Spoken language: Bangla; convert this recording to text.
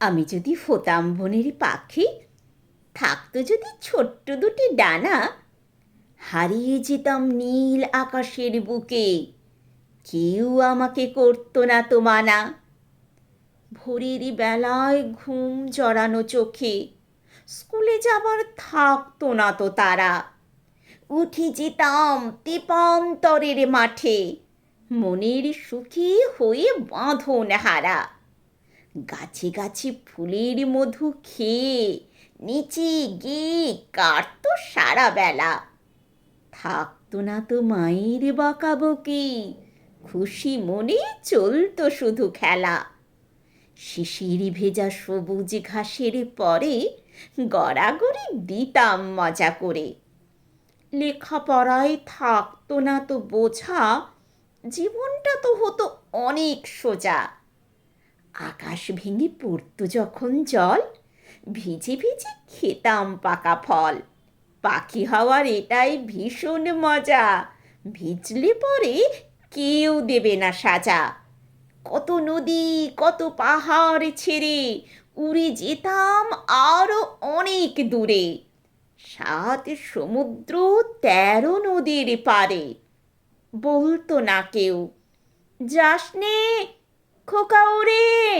আমি যদি হতাম বনের পাখি, থাকতো যদি ছোট্ট দুটি ডানা, হারিয়ে যেতাম নীল আকাশের বুকে। কেউ আমাকে করতো না তো মানা। ভোরের বেলায় ঘুম জড়ানো চোখে, স্কুলে যাবার থাকতো না তো তারা। উঠে যেতাম তেপান্তরের মাঠে, মনের সুখী হয়ে বাঁধন হারা। গাছে গাছে ফুলের মধু খেয়ে নিচে গিয়ে কাটতো সারা বেলা থাকতো না তো মায়ের বকাবকি খুশি মনে চলতো শুধু খেলা। শিশির ভেজা সবুজ ঘাসের পরে গড়াগড়ি দিতাম মজা করে। লেখাপড়ায় থাকতো না তো বোঝা, জীবনটা তো হতো অনেক সোজা। আকাশ ভেঙে পড়তো যখন জল, ভিজে ভিজে খেতাম পাকা ফল। পাখি হওয়ার এটাই ভীষণ মজা। ভিজলে পরে কেউ দেবে না সাজা। কত নদী, কত পাহাড় ছেড়ে উড়ে যেতাম আরও অনেক দূরে। সাত সমুদ্র তেরো নদীর পারে বলতো না কেউ コカオリ